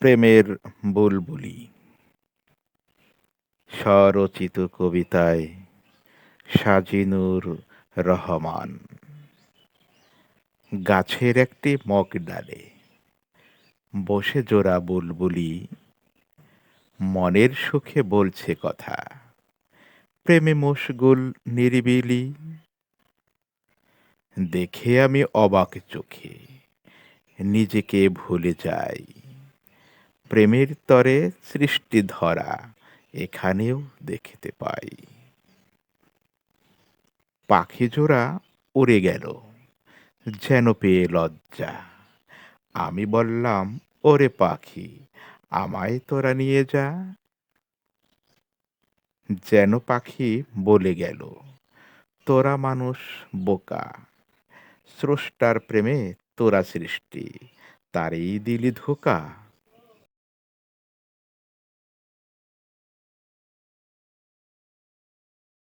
প্রেমের বুলবুলি। স্বরচিত কবিতায় সাজিনুর রহমান। গাছের একটি মগ ডালে বসে জোড়া বুলবুলি। মনের সুখে বলছে কথা, প্রেমে মশগুল নিরিবিলি। দেখে আমি অবাক চোখে নিজেকে ভুলে যাই। প্রেমের তরে সৃষ্টি ধরা এখানেও দেখতে পাই। পাখি জোড়া উড়ে গেল, যেন পেয়ে লজ্জা। আমি বললাম, ওরে পাখি, আমায় তোরা নিয়ে যা। যেন পাখি বলে গেল, তোরা মানুষ বোকা, স্রষ্টার প্রেমে তোরা সৃষ্টি, তারই দিলি ধোকা